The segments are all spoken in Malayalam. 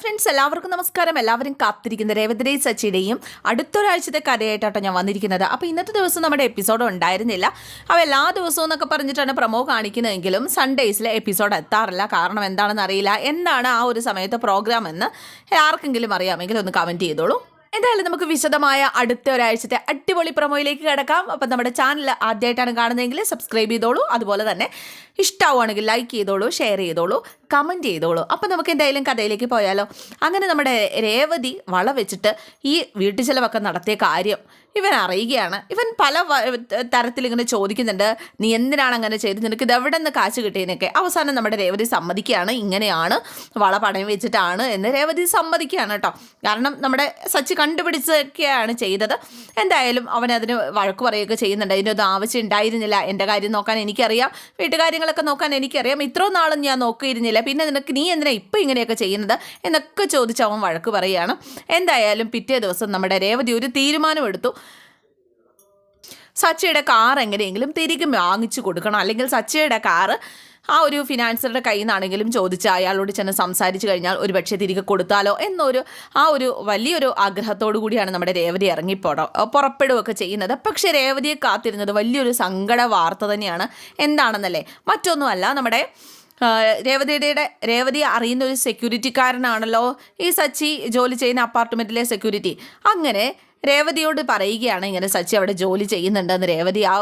ഫ്രണ്ട്സ് എല്ലാവർക്കും നമസ്കാരം. എല്ലാവരും കാത്തിരിക്കുന്ന. രേവതിയുടെയും സച്ചിയുടെയും അടുത്തൊരാഴ്ചത്തെ കഥയായിട്ടാണ് ഞാൻ വന്നിരിക്കുന്നത്. അപ്പോൾ ഇന്നത്തെ ദിവസം നമ്മുടെ എപ്പിസോഡ് ഉണ്ടായിരുന്നില്ല. അപ്പോൾ എല്ലാ ദിവസവും എന്നൊക്കെ പറഞ്ഞിട്ടാണ് പ്രൊമോ കാണിക്കുന്നതെങ്കിലും സൺഡേയ്സിലെ എപ്പിസോഡ് എത്താറില്ല. കാരണം എന്താണെന്ന് അറിയില്ല എന്താണ് ആ ഒരു സമയത്തെ പ്രോഗ്രാം എന്ന് ആർക്കെങ്കിലും അറിയാമെങ്കിൽ ഒന്ന് കമന്റ് ചെയ്തോളൂ. എന്തായാലും നമുക്ക് വിശദമായ അടുത്ത ഒരാഴ്ചത്തെ അടിപൊളി പ്രൊമോയിലേക്ക് കിടക്കാം. അപ്പം നമ്മുടെ ചാനൽ ആദ്യമായിട്ടാണ് കാണുന്നതെങ്കിൽ സബ്സ്ക്രൈബ് ചെയ്തോളൂ. അതുപോലെ തന്നെ ഇഷ്ടമാവുകയാണെങ്കിൽ ലൈക്ക് ചെയ്തോളൂ ഷെയർ ചെയ്തോളൂ കമന്റ് ചെയ്തോളൂ. അപ്പം നമുക്ക് എന്തായാലും കഥയിലേക്ക് പോയാലോ. അങ്ങനെ നമ്മുടെ രേവതി വള വെച്ചിട്ട് ഈ വീട്ടു ചിലവൊക്കെ നടത്തിയ കാര്യം ഇവൻ അറിയുകയാണ്. ഇവൻ പല തരത്തിൽ ഇങ്ങനെ ചോദിക്കുന്നുണ്ട്. നീ എന്തിനാണ് അങ്ങനെ ചെയ്തത്? നിനക്ക് ഇത് എവിടെ നിന്ന് കാശ് കിട്ടിയെന്നൊക്കെ അവസാനം നമ്മുടെ രേവതി സമ്മതിക്കുകയാണ്. ഇങ്ങനെയാണ്. വള പണയം വെച്ചിട്ടാണ്. എന്ന് രേവതി സമ്മതിക്കുകയാണ് കേട്ടോ. കാരണം നമ്മുടെ സച്ചി കണ്ടുപിടിച്ചൊക്കെയാണ് ചെയ്തത്. എന്തായാലും അവൻ അതിന് വഴക്ക് പറയുകയൊക്കെ ചെയ്യുന്നുണ്ട്. അതിനൊന്നും ആവശ്യം ഉണ്ടായിരുന്നില്ല. എന്റെ കാര്യം നോക്കാൻ എനിക്കറിയാം. വീട്ടുകാര്യങ്ങളൊക്കെ നോക്കാൻ എനിക്കറിയാം. ഇത്രയും നാളും ഞാൻ നോക്കിയിരുന്നില്ല. പിന്നെ നിനക്ക് നീ എന്തിനാ ഇപ്പം ഇങ്ങനെയൊക്കെ ചെയ്യുന്നത്? എന്നൊക്കെ ചോദിച്ച് അവൻ വഴക്ക് പറയുകയാണ്. എന്തായാലും പിറ്റേ ദിവസം നമ്മുടെ രേവതി ഒരു തീരുമാനമെടുത്തു. സച്ചിയുടെ കാർ എങ്ങനെയെങ്കിലും തിരികെ വാങ്ങിച്ചു കൊടുക്കണം. അല്ലെങ്കിൽ സച്ചയുടെ കാർ ആ ഒരു ഫിനാൻസറുടെ കയ്യിൽ നിന്നാണെങ്കിലും ചോദിച്ച് അയാളോട് ചെന്ന് സംസാരിച്ചു കഴിഞ്ഞാൽ ഒരു പക്ഷേ തിരികെ കൊടുത്താലോ എന്നൊരു ആ ഒരു വലിയൊരു ആഗ്രഹത്തോടു കൂടിയാണ് നമ്മുടെ രേവതി ഇറങ്ങിപ്പോട പുറപ്പെടുകയൊക്കെ ചെയ്യുന്നത്. പക്ഷേ രേവതിയെ കാത്തിരുന്നത് വലിയൊരു സങ്കട വാർത്ത തന്നെയാണ്. എന്താണെന്നല്ലേ? മറ്റൊന്നുമല്ല നമ്മുടെ രേവതിയുടെ രേവതി അറിയുന്ന ഒരു സെക്യൂരിറ്റിക്കാരനാണല്ലോ ഈ സച്ചി ജോലി ചെയ്യുന്ന അപ്പാർട്ട്മെന്റിലെ സെക്യൂരിറ്റി അങ്ങനെ രേവതിയോട് പറയുകയാണ് ഇങ്ങനെ സച്ചി അവിടെ ജോലി ചെയ്യുന്നുണ്ടെന്ന്. രേവതി ആ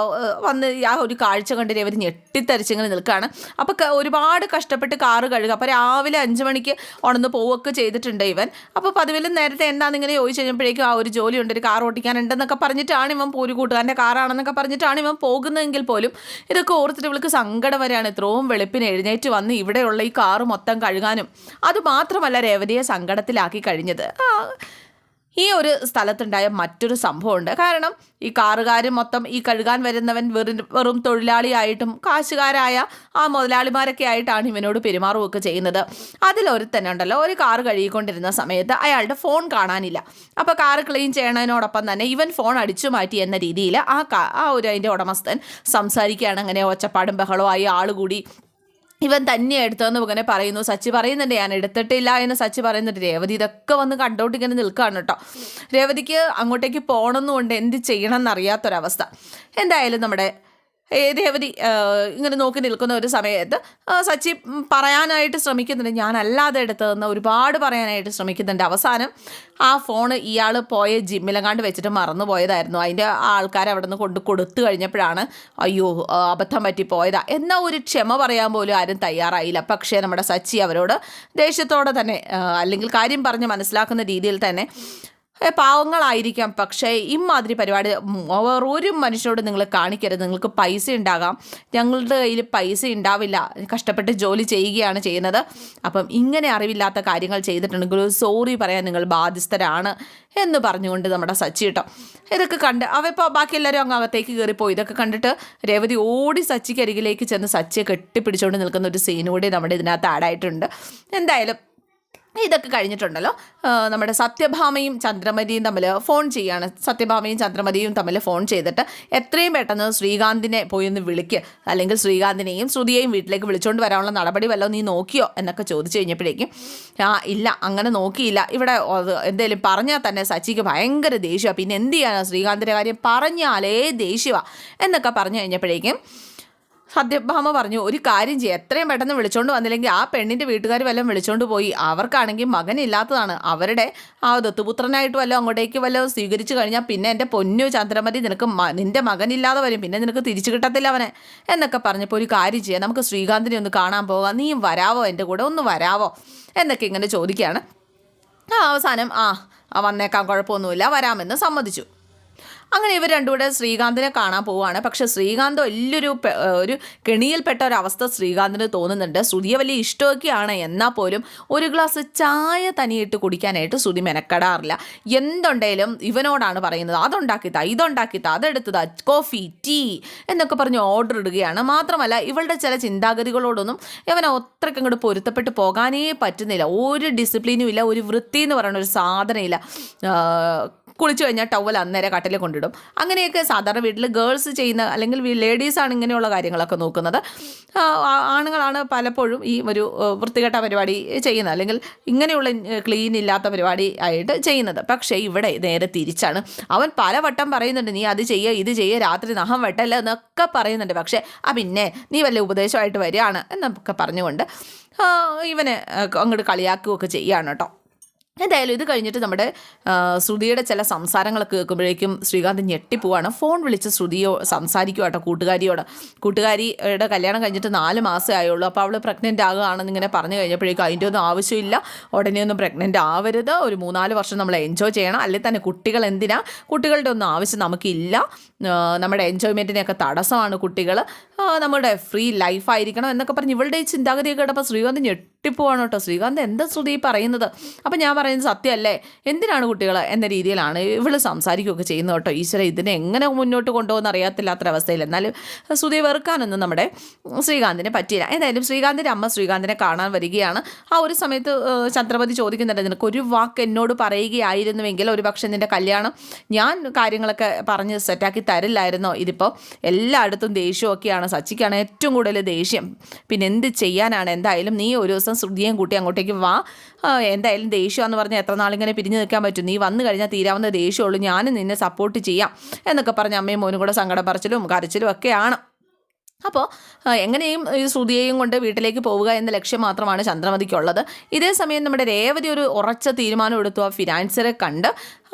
വന്ന് ആ ഒരു കാഴ്ച കണ്ട് രേവതി ഞെട്ടിത്തരിച്ചിങ്ങനെ നിൽക്കുകയാണ്. അപ്പോൾ ഒരുപാട് കഷ്ടപ്പെട്ട് കാറ് കഴുകുക അപ്പോൾ രാവിലെ അഞ്ച് മണിക്ക് ഉണന്ന് പോവുകയൊക്കെ ചെയ്തിട്ടുണ്ട് ഇവൻ. അപ്പോൾ പതിവിലും നേരത്തെ എന്താണെന്ന് ഇങ്ങനെ ചോദിച്ചു കഴിഞ്ഞപ്പോഴേക്കും ആ ഒരു ജോലി ഉണ്ട് ഒരു കാർ ഓടിക്കാനുണ്ടെന്നൊക്കെ പറഞ്ഞിട്ടാണ് ഇവൻ പൂരി കൂട്ടുകാരന്റെ കാറാണെന്നൊക്കെ പറഞ്ഞിട്ടാണ് ഇവൻ പോകുന്നതെങ്കിൽ പോലും ഇതൊക്കെ ഓർത്തിട്ട് ഇവൾക്ക് സങ്കടം വരെയാണ് ഇത്രയും വെളുപ്പിന് എഴുന്നേറ്റ് വന്ന് ഇവിടെയുള്ള ഈ കാറ് മൊത്തം കഴുകാനും. അത് മാത്രമല്ല രേവതിയെ സങ്കടത്തിലാക്കി കഴിഞ്ഞത്. ഈ ഒരു സ്ഥലത്തുണ്ടായ മറ്റൊരു സംഭവമുണ്ട്. കാരണം ഈ കാറുകാർ മൊത്തം ഈ കഴുകാൻ വരുന്നവൻ വെറും വെറും തൊഴിലാളിയായിട്ടും കാശുകാരായ ആ മുതലാളിമാരൊക്കെ ആയിട്ടാണ് ഇവനോട് പെരുമാറുകയൊക്കെ ചെയ്യുന്നത്. അതിലൊരുത്തന്നെ ഉണ്ടല്ലോ. ഒരു കാറ് കഴുകിക്കൊണ്ടിരുന്ന സമയത്ത് അയാളുടെ ഫോൺ കാണാനില്ല. അപ്പോൾ കാറ് ക്ലീൻ ചെയ്യണതിനോടൊപ്പം തന്നെ ഇവൻ ഫോൺ അടിച്ചു മാറ്റി എന്ന രീതിയിൽ ആ ആ ഒരു അതിന്റെ ഉടമസ്ഥൻ സംസാരിക്കുകയാണ്. അങ്ങനെ ഒച്ചപ്പാടും ബഹളമായി ആളുകൂടി ഇവൻ തന്നെ എടുത്തതെന്ന് ഇങ്ങനെ പറയുന്നു. സച്ചി പറയുന്നുണ്ട് ഞാൻ എടുത്തിട്ടില്ല എന്ന് സച്ചി പറയുന്നുണ്ട്. രേവതി ഇതൊക്കെ വന്ന് കണ്ടോട്ട് ഇങ്ങനെ നിൽക്കുകയാണ് കേട്ടോ. രേവതിക്ക് അങ്ങോട്ടേക്ക് പോകണമെന്നുകൊണ്ട് എന്ത് ചെയ്യണം എന്നറിയാത്തൊരവസ്ഥ. എന്തായാലും നമ്മുടെ ആ, ഇങ്ങനെ നോക്കി നിൽക്കുന്ന ഒരു സമയത്ത് സച്ചി പറയാനായിട്ട് ശ്രമിക്കുന്നുണ്ട്. ഞാനല്ലാതെ എടുത്തതെന്ന് ഒരുപാട് പറയാനായിട്ട് ശ്രമിക്കുന്നുണ്ട്. അവസാനം ആ ഫോൺ ഇയാൾ പോയ ജിമ്മിലെങ്ങാണ്ട് വെച്ചിട്ട് മറന്നു പോയതായിരുന്നു. അതിന്റെ ആൾക്കാർ അവിടെ നിന്ന് കൊണ്ട് കൊടുത്തു കഴിഞ്ഞപ്പോഴാണ് അയ്യോ അബദ്ധം പറ്റി പോയതാ. എന്ന ഒരു ക്ഷമ പറയാൻ പോലും ആരും തയ്യാറായില്ല. പക്ഷേ നമ്മുടെ സച്ചി അവരോട് ദേഷ്യത്തോടെ തന്നെ അല്ലെങ്കിൽ കാര്യം പറഞ്ഞ് മനസ്സിലാക്കുന്ന രീതിയിൽ തന്നെ പാവങ്ങളായിരിക്കാം. പക്ഷേ ഇമാതിരി പരിപാടി ഒരു മനുഷ്യരോട് നിങ്ങൾ കാണിക്കരുത്. നിങ്ങൾക്ക് പൈസ ഉണ്ടാകാം. ഞങ്ങളുടെ കയ്യിൽ പൈസ ഉണ്ടാവില്ല. കഷ്ടപ്പെട്ട് ജോലി ചെയ്യുകയാണ് ചെയ്യുന്നത്. അപ്പം ഇങ്ങനെ അറിവില്ലാത്ത കാര്യങ്ങൾ ചെയ്തിട്ടുണ്ടെങ്കിൽ സോറി പറയാൻ നിങ്ങൾ ബാധ്യസ്ഥരാണ് എന്ന് പറഞ്ഞുകൊണ്ട് നമ്മുടെ സച്ചി കേട്ടോ ഇതൊക്കെ കണ്ട് അവ ഇപ്പോൾ ബാക്കി എല്ലാവരും അങ്ങ് അകത്തേക്ക് കയറിപ്പോയി. ഇതൊക്കെ കണ്ടിട്ട് രേവതി ഓടി സച്ചിക്ക് അരികിലേക്ക് ചെന്ന് സച്ചിയെ കെട്ടിപ്പിടിച്ചുകൊണ്ട് നിൽക്കുന്ന ഒരു സീനുകൂടി കൂടി നമ്മുടെ ഇതിനകത്ത് ആഡായിട്ടുണ്ട് എന്തായാലും ഇതൊക്കെ കഴിഞ്ഞിട്ടുണ്ടല്ലോ. നമ്മുടെ സത്യഭാമയും ചന്ദ്രമതിയും തമ്മിൽ ഫോൺ ചെയ്യാണ്. സത്യഭാമയും ചന്ദ്രമതിയും തമ്മിൽ ഫോൺ ചെയ്തിട്ട് എത്രയും പെട്ടെന്ന് ശ്രീകാന്തിനെ പോയി ഒന്ന് വിളിക്ക്. അല്ലെങ്കിൽ ശ്രീകാന്തിനെയും ശ്രുതിയെയും വീട്ടിലേക്ക് വിളിച്ചുകൊണ്ട് വരാനുള്ള നടപടി വല്ലതും നീ നോക്കിയോ എന്നൊക്കെ ചോദിച്ചു കഴിഞ്ഞപ്പോഴേക്കും ആ ഇല്ല അങ്ങനെ നോക്കിയില്ല. ഇവിടെ എന്തെങ്കിലും പറഞ്ഞാൽ തന്നെ സച്ചിക്ക് ഭയങ്കര ദേഷ്യമാണ് പിന്നെ എന്ത് ചെയ്യാനാണ് ശ്രീകാന്തിന്റെ കാര്യം പറഞ്ഞാലേ ദേഷ്യമാണ് എന്നൊക്കെ പറഞ്ഞു കഴിഞ്ഞപ്പോഴേക്കും സത്യഭാമ പറഞ്ഞു ഒരു കാര്യം ചെയ്യും. എത്രയും പെട്ടെന്ന് വിളിച്ചോണ്ട് വന്നില്ലെങ്കിൽ ആ പെണ്ണിന്റെ വീട്ടുകാർ വല്ലതും വിളിച്ചോണ്ട് പോയി. അവർക്കാണെങ്കിൽ മകനില്ലാത്തതാണ് അവരുടെ ആ ദത്തുപുത്രനായിട്ട് വല്ലതും അങ്ങോട്ടേക്ക് വല്ലതും സ്വീകരിച്ചു കഴിഞ്ഞാൽ പിന്നെ എന്റെ പൊന്നു ചന്ദ്രമതി നിനക്ക് നിന്റെ മകനില്ലാതെ വരും. പിന്നെ നിനക്ക് തിരിച്ചു കിട്ടത്തില്ല അവനെ. എന്നൊക്കെ പറഞ്ഞപ്പോൾ ഒരു കാര്യം ചെയ്യാം. നമുക്ക് ശ്രീകാന്തിനെ ഒന്ന് കാണാൻ പോകാം. നീ വരാവോ എന്റെ കൂടെ? ഒന്ന് വരാവോ? എന്നൊക്കെ ഇങ്ങനെ ചോദിക്കുകയാണ്. ആ അവസാനം ആ, വന്നേക്കാം. കുഴപ്പമൊന്നുമില്ല. വരാമെന്ന് സമ്മതിച്ചു. അങ്ങനെ ഇവർ രണ്ടുകൂടെ ശ്രീകാന്തിനെ കാണാൻ പോവുകയാണ്. പക്ഷേ ശ്രീകാന്ത് വലിയൊരു ഒരു കെണിയിൽപ്പെട്ട ഒരവസ്ഥ ശ്രീകാന്തിന് തോന്നുന്നുണ്ട്. ശ്രുതിയെ വലിയ ഇഷ്ടമൊക്കെയാണ്. എന്നാൽ പോലും ഒരു ഗ്ലാസ് ചായ തനിയിട്ട് കുടിക്കാനായിട്ട് ശ്രുതി മെനക്കെടാറില്ല. എന്തുണ്ടെങ്കിലും ഇവനോടാണ് പറയുന്നത് അതുണ്ടാക്കിത്താ ഇതുണ്ടാക്കിത്താ അതെടുത്തതാ കോഫി ടീ എന്നൊക്കെ പറഞ്ഞ് ഓർഡർ ഇടുകയാണ്. മാത്രമല്ല ഇവളുടെ ചില ചിന്താഗതികളോടൊന്നും ഇവനെ അത്രയ്ക്ക് അങ്ങോട്ട് പൊരുത്തപ്പെട്ട് പോകാനേ പറ്റുന്നില്ല. ഒരു ഡിസിപ്ലിനും ഇല്ല ഒരു വൃത്തി എന്ന് പറയുന്ന ഒരു സാധനമില്ല. കുളിച്ചു കഴിഞ്ഞാൽ ടവൽ അന്നേരം കട്ടിൽ കൊണ്ടിടും. അങ്ങനെയൊക്കെ സാധാരണ വീട്ടിൽ ഗേൾസ് ചെയ്യുന്ന അല്ലെങ്കിൽ ലേഡീസാണ് ഇങ്ങനെയുള്ള കാര്യങ്ങളൊക്കെ നോക്കുന്നത്. ആണുങ്ങളാണ് പലപ്പോഴും ഈ ഒരു വൃത്തികെട്ട പരിപാടി ചെയ്യുന്നത്. അല്ലെങ്കിൽ ഇങ്ങനെയുള്ള ക്ലീൻ ഇല്ലാത്ത പരിപാടി ആയിട്ട് ചെയ്യുന്നത്. പക്ഷേ ഇവിടെ നേരെ തിരിച്ചാണ്. അവൻ പലവട്ടം പറയുന്നുണ്ട് നീ അത് ചെയ്യുക ഇത് ചെയ്യുക രാത്രി നഖം വെട്ടല്ല എന്നൊക്കെ പറയുന്നുണ്ട്. പക്ഷേ ആ പിന്നെ നീ വല്ല ഉപദേശമായിട്ട് വരികയാണ് എന്നൊക്കെ പറഞ്ഞുകൊണ്ട് ഇവനെ അങ്ങോട്ട് കളിയാക്കുകയൊക്കെ ചെയ്യുകയാണ് കേട്ടോ. എന്തായാലും ഇത് കഴിഞ്ഞിട്ട് നമ്മുടെ ശ്രുതിയുടെ ചില സംസാരങ്ങളൊക്കെ കേൾക്കുമ്പോഴേക്കും ശ്രീകാന്ത് ഞെട്ടിപ്പോവാണ്. ഫോൺ വിളിച്ച് ശ്രുതിയോ സംസാരിക്കുക കേട്ടോ കൂട്ടുകാരിയോട്. കൂട്ടുകാരിയുടെ കല്യാണം കഴിഞ്ഞിട്ട് നാല് മാസമേ ആയുള്ളൂ. അപ്പോൾ അവൾ പ്രഗ്നന്റ് ആകുകയാണെന്ന് ഇങ്ങനെ പറഞ്ഞു കഴിഞ്ഞപ്പോഴേക്കും അതിന്റെ ഒന്നും ആവശ്യമില്ല. ഉടനെ ഒന്നും പ്രഗ്നന്റ് ആവരുത്. ഒരു മൂന്നാൽ വർഷം നമ്മൾ എൻജോയ് ചെയ്യണം. അല്ലെങ്കിൽ തന്നെ കുട്ടികൾ എന്തിനാ? കുട്ടികളുടെ ഒന്നും ആവശ്യം നമുക്കില്ല. നമ്മുടെ എൻജോയ്മെന്റിനെയൊക്കെ തടസ്സമാണ് കുട്ടികൾ നമ്മുടെ ഫ്രീ ലൈഫായിരിക്കണം എന്നൊക്കെ പറഞ്ഞ് ഇവളുടെ ഈ ചിന്താഗതിയൊക്കെ കേട്ടപ്പോൾ ശ്രീകാന്ത് ഞെട്ടിപ്പോവാണ് കേട്ടോ ശ്രീകാന്ത്. എന്താ ശ്രുതി പറയുന്നത്? അപ്പം ഞാൻ പറയുന്നത് സത്യമല്ലേ? എന്തിനാണ് കുട്ടികൾ എന്ന രീതിയിലാണ് ഇവൾ സംസാരിക്കുകയൊക്കെ ചെയ്യുന്നത് കേട്ടോ? ഈശ്വര ഇതിനെ എങ്ങനെ മുന്നോട്ട് കൊണ്ടുപോകുന്ന അറിയാത്തില്ലാത്തൊരവസ്ഥയിൽ എന്നാലും ശ്രുതി വെറുക്കാനൊന്നും നമ്മുടെ ശ്രീകാന്തിനെ പറ്റിയില്ല. എന്തായാലും ശ്രീകാന്തിന്റെ അമ്മ ശ്രീകാന്തിനെ കാണാൻ വരികയാണ്. ആ ഒരു സമയത്ത് ഛത്രപതി ചോദിക്കുന്നുണ്ട് നിനക്ക് ഒരു വാക്ക് എന്നോട് പറയുകയായിരുന്നുവെങ്കിൽ ഒരു പക്ഷേ നിന്റെ കല്യാണം ഞാൻ കാര്യങ്ങളൊക്കെ പറഞ്ഞ് സെറ്റാക്കി തരില്ലായിരുന്നോ? ഇതിപ്പോൾ എല്ലായിടത്തും ദേഷ്യമൊക്കെയാണ്. സച്ചിക്കാണ് ഏറ്റവും കൂടുതൽ ദേഷ്യം. പിന്നെ എന്ത് ചെയ്യാനാണ്? എന്തായാലും നീ ഒരു ദിവസം ശ്രുതിയും കൂട്ടി അങ്ങോട്ടേക്ക് വാ. എന്തായാലും ദേഷ്യം എന്ന് പറഞ്ഞാൽ എത്ര നാളിങ്ങനെ പിരിഞ്ഞു നിൽക്കാൻ പറ്റും? നീ വന്നു കഴിഞ്ഞാൽ തീരാവുന്ന ദേഷ്യമുള്ളൂ. ഞാനും നിന്നെ സപ്പോർട്ട് ചെയ്യാം. എന്നൊക്കെ പറഞ്ഞ് അമ്മയും മോനും കൂടെ സങ്കടം പറച്ചിലും കരച്ചിലും ഒക്കെയാണ്. അപ്പോൾ എങ്ങനെയും ഈ ശ്രുതിയെയും കൊണ്ട് വീട്ടിലേക്ക് പോവുക എന്ന ലക്ഷ്യം മാത്രമാണ് ചന്ദ്രമതിക്കുള്ളത്. ഇതേ സമയം നമ്മുടെ രേവതി ഒരു ഉറച്ച തീരുമാനം എടുത്തു ആ ഫിനാൻസറെ കണ്ട്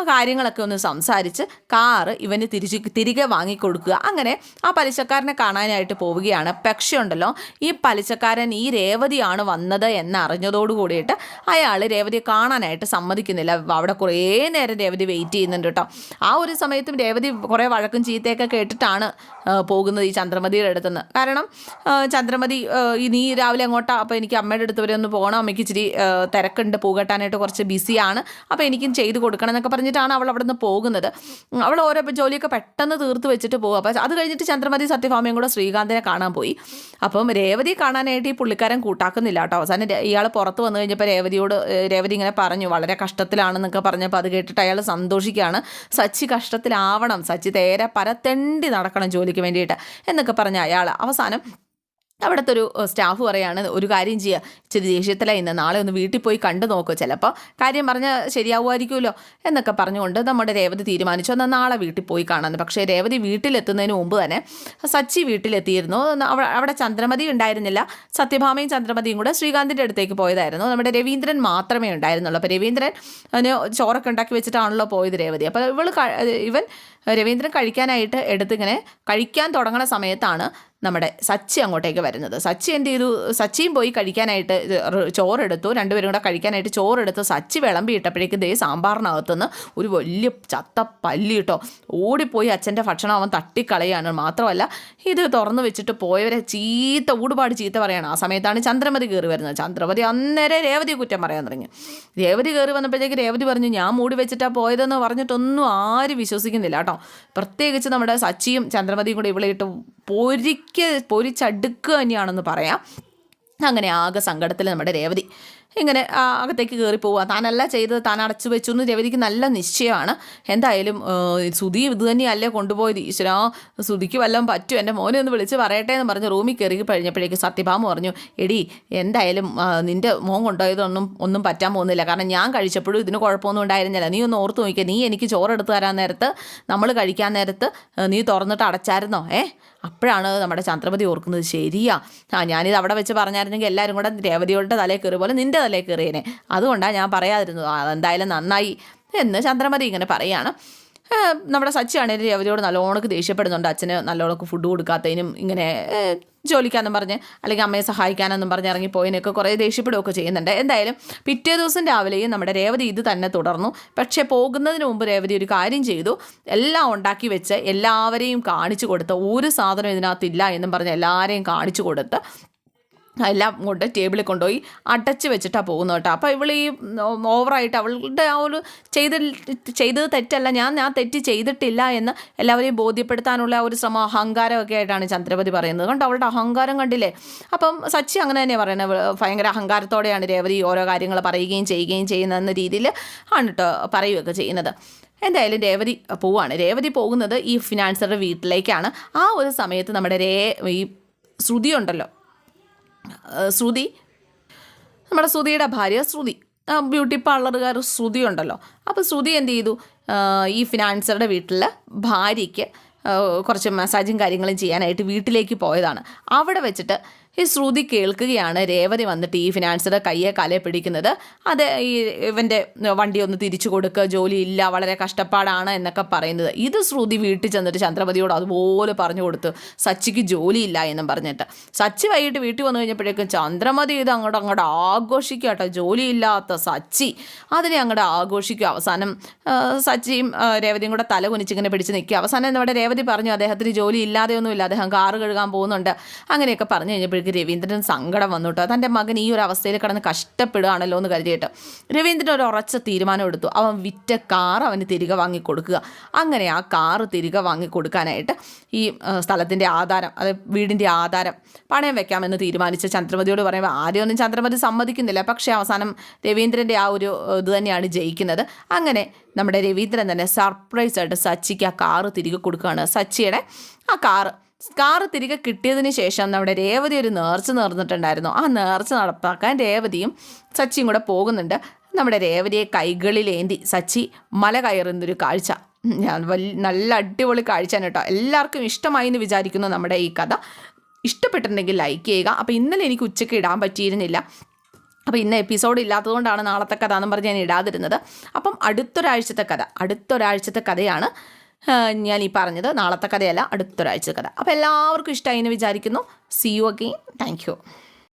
കാര്യങ്ങളൊക്കെ ഒന്ന് സംസാരിച്ച് കാറ് ഇവന് തിരിച്ച് തിരികെ വാങ്ങിക്കൊടുക്കുക. അങ്ങനെ ആ പലിശക്കാരനെ കാണാനായിട്ട് പോവുകയാണ്. പക്ഷേ ഉണ്ടല്ലോ ഈ പലിശക്കാരൻ ഈ രേവതിയാണ് വന്നത് എന്നറിഞ്ഞതോടുകൂടിയിട്ട് അയാൾ രേവതിയെ കാണാനായിട്ട് സമ്മതിക്കുന്നില്ല. അവിടെ കുറേ നേരം രേവതി വെയിറ്റ് ചെയ്യുന്നുണ്ട് കേട്ടോ. ആ ഒരു സമയത്തും രേവതി കുറേ വഴക്കും ചീത്തയൊക്കെ കേട്ടിട്ടാണ് പോകുന്നത് ഈ ചന്ദ്രമതിയുടെ അടുത്തുനിന്ന്. കാരണം ചന്ദ്രമതി ഇനി രാവിലെ അങ്ങോട്ടാ അപ്പോൾ എനിക്ക് അമ്മയുടെ അടുത്ത് വരെ ഒന്ന് പോകണം അമ്മയ്ക്ക് ഇച്ചിരി തിരക്കുണ്ട് പൂകട്ടാനായിട്ട് കുറച്ച് ബിസിയാണ് അപ്പോൾ എനിക്കും ചെയ്ത് കൊടുക്കണം എന്നൊക്കെ പറഞ്ഞിട്ടാണ് അവൾ അവിടെ നിന്ന് പോകുന്നത് അവൾ ഓരോ ജോലിയൊക്കെ പെട്ടെന്ന് തീർത്ത് വെച്ചിട്ട് പോകും. അപ്പോൾ അത് കഴിഞ്ഞിട്ട് ചന്ദ്രമതി സത്യഭാമയും കൂടെ ശ്രീകാന്തിനെ കാണാൻ പോയി. അപ്പം രേവതി കാണാനായിട്ട് ഈ പുള്ളിക്കാരൻ കൂട്ടാക്കുന്നില്ല കേട്ടോ. അവസാനം ഇയാൾ പുറത്ത് വന്നു കഴിഞ്ഞപ്പോൾ രേവതിയോട് രേവതി ഇങ്ങനെ പറഞ്ഞു വളരെ കഷ്ടത്തിലാണെന്നൊക്കെ പറഞ്ഞപ്പോൾ അത് കേട്ടിട്ട് അയാൾ സന്തോഷിക്കുകയാണ്. സച്ചി കഷ്ടത്തിലാവണം. സച്ചി തേരെ പരത്തെണ്ടി നടക്കണം ജോലിക്ക് വേണ്ടിയിട്ട് എന്നൊക്കെ പറഞ്ഞ് അയാൾ അവസാനം അവിടുത്തെ ഒരു സ്റ്റാഫ് പറയാണ് ഒരു കാര്യം ചെയ്യുക ഇച്ചിരി ദേഷ്യത്തിലായി ഇന്ന്. നാളെ ഒന്ന് വീട്ടിൽ പോയി കണ്ടു നോക്കുക ചിലപ്പോൾ കാര്യം പറഞ്ഞാൽ ശരിയാവുമായിരിക്കുമല്ലോ. എന്നൊക്കെ പറഞ്ഞുകൊണ്ട് നമ്മുടെ രേവതി തീരുമാനിച്ചു. എന്നാൽ നാളെ വീട്ടിൽ പോയി കാണാമെന്ന് പക്ഷേ രേവതി വീട്ടിലെത്തുന്നതിന് മുമ്പ് തന്നെ സച്ചി വീട്ടിലെത്തിയിരുന്നു. അവ- അവിടെ ചന്ദ്രമതി ഉണ്ടായിരുന്നില്ല. സത്യഭാമയും ചന്ദ്രമതിയും കൂടെ ശ്രീകാന്തിന്റെ അടുത്തേക്ക് പോയതായിരുന്നു. നമ്മുടെ രവീന്ദ്രൻ മാത്രമേ ഉണ്ടായിരുന്നുള്ളൂ. അപ്പോൾ രവീന്ദ്രൻ അതിന് ചോറൊക്കെ ഉണ്ടാക്കി വെച്ചിട്ടാണല്ലോ പോയത് രേവതി. അപ്പോൾ ഇവൾ ഇവൻ രവീന്ദ്രൻ കഴിക്കാനായിട്ട് എടുത്തിങ്ങനെ കഴിക്കാൻ തുടങ്ങുന്ന സമയത്താണ് നമ്മുടെ സച്ചി അങ്ങോട്ടേക്ക് വരുന്നത്. സച്ചി എന്ത് ചെയ്തു സച്ചിയും പോയി കഴിക്കാനായിട്ട് ചോറെടുത്തു. രണ്ടുപേരും കൂടെ കഴിക്കാനായിട്ട് ചോറെടുത്ത് സച്ചി വിളമ്പി ഇട്ടപ്പോഴേക്ക് ദേ സാമ്പാറിനകത്തുനിന്ന് ഒരു വലിയ ചത്ത പല്ലി കേട്ടോ. ഓടിപ്പോയി അച്ഛന്റെ ഭക്ഷണം അവൻ തട്ടിക്കളയാണ്. മാത്രമല്ല ഇത് തുറന്നു വെച്ചിട്ട് പോയവരെ ചീത്ത ഊടുപാട് ചീത്ത പറയാണ്. ആ സമയത്താണ് ചന്ദ്രമതി കയറി വരുന്നത്. ചന്ദ്രമതി അന്നേരം രേവതി കുറ്റം പറയാൻ തുടങ്ങി. രേവതി കയറി വന്നപ്പോഴത്തേക്ക് രേവതി പറഞ്ഞു ഞാൻ മൂടി വെച്ചിട്ടാണ് പോയതെന്ന് പറഞ്ഞിട്ടൊന്നും ആരും വിശ്വസിക്കുന്നില്ല കേട്ടോ. പ്രത്യേകിച്ച് നമ്മുടെ സച്ചിയും ചന്ദ്രമതിയും കൂടെ ഇവിടെ ഇട്ട് പൊരിക്ക പൊരിച്ചടുക്കുക തന്നെയാണെന്ന് പറയാം. അങ്ങനെ ആകെ സങ്കടത്തിൽ നമ്മുടെ രേവതി ഇങ്ങനെ അകത്തേക്ക് കയറി പോവുക. താനല്ല ചെയ്തത് താൻ അടച്ചു വെച്ചു എന്ന് രവതിക്ക് നല്ല നിശ്ചയമാണ്. എന്തായാലും സുധി ഇത് തന്നെയല്ലേ കൊണ്ടുപോയത്? ഈശ്വരാ സുധിക്ക് വല്ലതും പറ്റും. എന്റെ മോനെ ഒന്ന് വിളിച്ച് പറയട്ടെ എന്ന് പറഞ്ഞ് റൂമിൽ കയറി കഴിഞ്ഞപ്പോഴേക്ക് സത്യഭാമ പറഞ്ഞു എടി എന്തായാലും നിന്റെ മോൻ കൊണ്ടുപോയതൊന്നും ഒന്നും പറ്റാൻ പോകുന്നില്ല. കാരണം ഞാൻ കഴിച്ചപ്പോഴും ഇതിന് കുഴപ്പമൊന്നും ഉണ്ടായിരുന്നില്ല. നീ ഒന്ന് ഓർത്ത് നോക്കിയാൽ നീ എനിക്ക് ചോറെടുത്ത് തരാൻ നേരത്ത് നമ്മൾ കഴിക്കാൻ നേരത്ത് നീ തുറന്നിട്ട് അടച്ചായിരുന്നോ? ഏ അപ്പോഴാണ് നമ്മുടെ ചന്ദ്രപതി ഓർക്കുന്നത് ശരിയാ. ആ ഞാനിത് അവിടെ വെച്ച് പറഞ്ഞായിരുന്നെങ്കിൽ എല്ലാവരും കൂടെ രേവതിയുടെ തലയിൽ കയറി പോലെ നിന്റെ തലയിൽ കയറിയനെ അതുകൊണ്ടാണ് ഞാൻ പറയാതിരുന്നത്. അതെന്തായാലും നന്നായി എന്ന് ചന്ദ്രമതി ഇങ്ങനെ പറയാണ്. നമ്മുടെ സച്ചിയാണെങ്കിൽ അവരോട് നല്ലോണക്ക് ദേഷ്യപ്പെടുന്നുണ്ട്. അച്ഛന് നല്ലോണക്ക് ഫുഡ് കൊടുക്കാത്തതിനും ഇങ്ങനെ ജോലിക്കാന്നും പറഞ്ഞ് അല്ലെങ്കിൽ അമ്മയെ സഹായിക്കാനെന്നും പറഞ്ഞ് ഇറങ്ങിപ്പോയതിനൊക്കെ കുറേ ദേഷ്യപ്പെടുകയൊക്കെ ചെയ്യുന്നുണ്ട്. എന്തായാലും പിറ്റേ ദിവസം രാവിലെയും നമ്മുടെ രേവതി ഇത് തന്നെ തുടർന്നു. പക്ഷേ പോകുന്നതിന് മുമ്പ് രേവതി ഒരു കാര്യം ചെയ്തു. എല്ലാം ഉണ്ടാക്കി വെച്ച് എല്ലാവരെയും കാണിച്ചു കൊടുത്ത് ഒരു സാധനം ഇതിനകത്തില്ല എന്നും പറഞ്ഞ് എല്ലാവരെയും കാണിച്ചു കൊടുത്ത് എല്ലാം കൊണ്ട് ടേബിളിൽ കൊണ്ടുപോയി അടച്ച് വെച്ചിട്ടാണ് പോകുന്നത് കേട്ടോ. അപ്പോൾ ഇവൾ ഈ ഓവറായിട്ട് അവളുടെ ആ ഒരു ചെയ്ത ചെയ്തത് തെറ്റല്ല ഞാൻ ഞാൻ തെറ്റ് ചെയ്തിട്ടില്ല എന്ന് എല്ലാവരെയും ബോധ്യപ്പെടുത്താനുള്ള ഒരു ശ്രമം അഹങ്കാരമൊക്കെ ആയിട്ടാണ് ചന്ദ്രപതി പറയുന്നത്. കണ്ടോ അവളുടെ അഹങ്കാരം കണ്ടില്ലേ? അപ്പം സച്ചി അങ്ങനെ തന്നെ പറയുന്നത്. ഭയങ്കര അഹങ്കാരത്തോടെയാണ് രേവതി ഓരോ കാര്യങ്ങൾ പറയുകയും ചെയ്യുകയും ചെയ്യുന്ന രീതിയിൽ ആണ് കേട്ടോ പറയുകയൊക്കെ ചെയ്യുന്നത്. എന്തായാലും രേവതി പോവാണ്. രേവതി പോകുന്നത് ഈ ഫിനാൻസറുടെ വീട്ടിലേക്കാണ്. ആ ഒരു സമയത്ത് നമ്മുടെ രേ ഈ ശ്രുതി ഉണ്ടല്ലോ ശ്രുതി. നമ്മുടെ ശ്രുതിയുടെ ഭാര്യ ശ്രുതി. ബ്യൂട്ടി പാർലറുകാർ ശ്രുതി ഉണ്ടല്ലോ. അപ്പോൾ ശ്രുതി എന്ത് ചെയ്തു? ഈ ഫിനാൻസറുടെ വീട്ടിൽ ഭാര്യയ്ക്ക് കുറച്ച് മസാജും കാര്യങ്ങളും ചെയ്യാനായിട്ട് വീട്ടിലേക്ക് പോയതാണ്. അവിടെ വെച്ചിട്ട് ഈ ശ്രുതി കേൾക്കുകയാണ്. രേവതി വന്നിട്ട് ഈ ഫിനാൻസറുടെ കയ്യെ കല പിടിക്കുന്നത്. അത് ഈ ഇവന്റെ വണ്ടി ഒന്ന് തിരിച്ചു കൊടുക്കുക ഇല്ല വളരെ കഷ്ടപ്പാടാണ് എന്നൊക്കെ പറയുന്നത്. ഇത് ശ്രുതി വീട്ടിൽ ചെന്നിട്ട് ചന്ദ്രപതിയോട് അതുപോലെ പറഞ്ഞു കൊടുത്തു സച്ചിക്ക് ജോലിയില്ല എന്നും പറഞ്ഞിട്ട്. സച്ചി വൈകിട്ട് വീട്ടിൽ വന്നു കഴിഞ്ഞപ്പോഴേക്കും ചന്ദ്രമതി ഇത് അങ്ങോട്ട് അങ്ങോട്ട് ആഘോഷിക്കുക കേട്ടോ. ജോലിയില്ലാത്ത സച്ചി. അതിനെ അങ്ങോട്ട് ആഘോഷിക്കുക. അവസാനം സച്ചിയും രേവതിയും കൂടെ തല കുനിച്ചിങ്ങനെ പിടിച്ച് നിൽക്കുക. അവസാനം നമ്മുടെ രേവതി പറഞ്ഞു അദ്ദേഹത്തിന് ജോലി ഇല്ലാതെയൊന്നുമില്ല. അദ്ദേഹം കാറ് കഴുകാൻ പോകുന്നുണ്ട്. അങ്ങനെയൊക്കെ പറഞ്ഞു രവീന്ദ്രൻ സങ്കടം വന്നു കേട്ടോ തന്റെ മകൻ ഈ ഒരു അവസ്ഥയിൽ കിടന്ന് കഷ്ടപ്പെടുകയാണല്ലോ എന്ന് കരുതിയിട്ട് രവീന്ദ്രൻ ഒരു ഉറച്ച തീരുമാനം എടുത്തു. അവൻ വിറ്റ കാർ അവന് തിരികെ വാങ്ങി കൊടുക്കുക അങ്ങനെ ആ കാർ തിരികെ വാങ്ങി കൊടുക്കാനായിട്ട് ഈ സ്ഥലത്തിന്റെ ആധാരം അതായത് വീടിന്റെ ആധാരം പണയം വെക്കാമെന്ന് തീരുമാനിച്ച ചന്ദ്രമതിയോട് പറയുമ്പോൾ ആദ്യമൊന്നും ചന്ദ്രമതി സമ്മതിക്കുന്നില്ല. പക്ഷേ അവസാനം രവീന്ദ്രന്റെ ആ ഒരു ഇത് തന്നെയാണ് ജയിക്കുന്നത്. അങ്ങനെ നമ്മുടെ രവീന്ദ്രൻ തന്നെ സർപ്രൈസ് ആയിട്ട് സച്ചിക്ക് ആ കാറ് തിരികെ കൊടുക്കുകയാണ്. സച്ചിയുടെ ആ കാറ് കാറ് തിരികെ കിട്ടിയതിന് ശേഷം നമ്മുടെ രേവതി ഒരു നേർച്ച നേർന്നിട്ടുണ്ടായിരുന്നു ആ നേർച്ച നടപ്പാക്കാൻ രേവതിയും സച്ചിയും കൂടെ പോകുന്നുണ്ട്. നമ്മുടെ രേവതിയെ കൈകളിലേന്തി സച്ചി മല കയറുന്നൊരു കാഴ്ച. വലിയ നല്ല അടിപൊളി കാഴ്ചയാണ് കേട്ടോ. എല്ലാവർക്കും ഇഷ്ടമായി എന്ന് വിചാരിക്കുന്നു നമ്മുടെ ഈ കഥ. ഇഷ്ടപ്പെട്ടിട്ടുണ്ടെങ്കിൽ ലൈക്ക് ചെയ്യുക. അപ്പോൾ ഇന്നലെ എനിക്ക് ഉച്ചയ്ക്ക് ഇടാൻ പറ്റിയിരുന്നില്ല. അപ്പോൾ ഇന്ന് എപ്പിസോഡ് ഇല്ലാത്തതുകൊണ്ടാണ് നാളത്തെ കഥ എന്ന് പറഞ്ഞ് ഞാൻ ഇടാതിരുന്നത്. അപ്പം അടുത്തൊരാഴ്ചത്തെ കഥ. അടുത്തൊരാഴ്ചത്തെ കഥയാണ് ഞാൻ ഈ പറഞ്ഞത് നാളത്തെ കഥയല്ല അടുത്തൊരാഴ്ച കഥ. അപ്പോൾ എല്ലാവർക്കും ഇഷ്ടമായി എന്ന് വിചാരിക്കുന്നു. See you again thank you